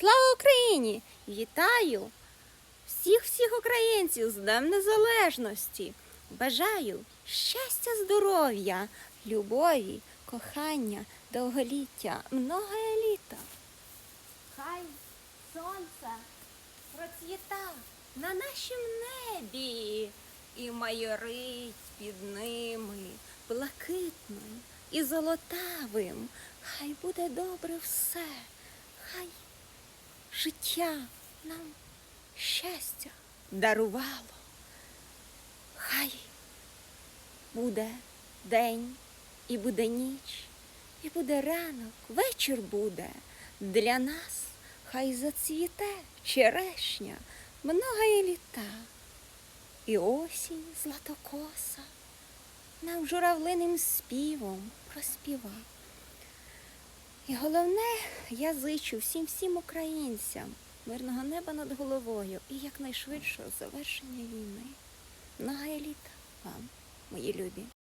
Слава Україні! Вітаю всіх всіх українців з Днем Незалежності. Бажаю щастя, здоров'я, любові, кохання, довголіття, многое літа. Хай сонце процвіта на нашім небі і майорить під ними блакитним і золотавим. Хай буде добре все, життя нам щастя дарувало. Хай буде день і буде ніч, і буде ранок, вечір буде. Для нас хай зацвіте черешня, многое літа. І осінь златокоса нам журавлиним співом проспіва. І головне, я зичу всім всім українцям мирного неба над головою і якнайшвидшого завершення війни. Многое літа вам, мої любі.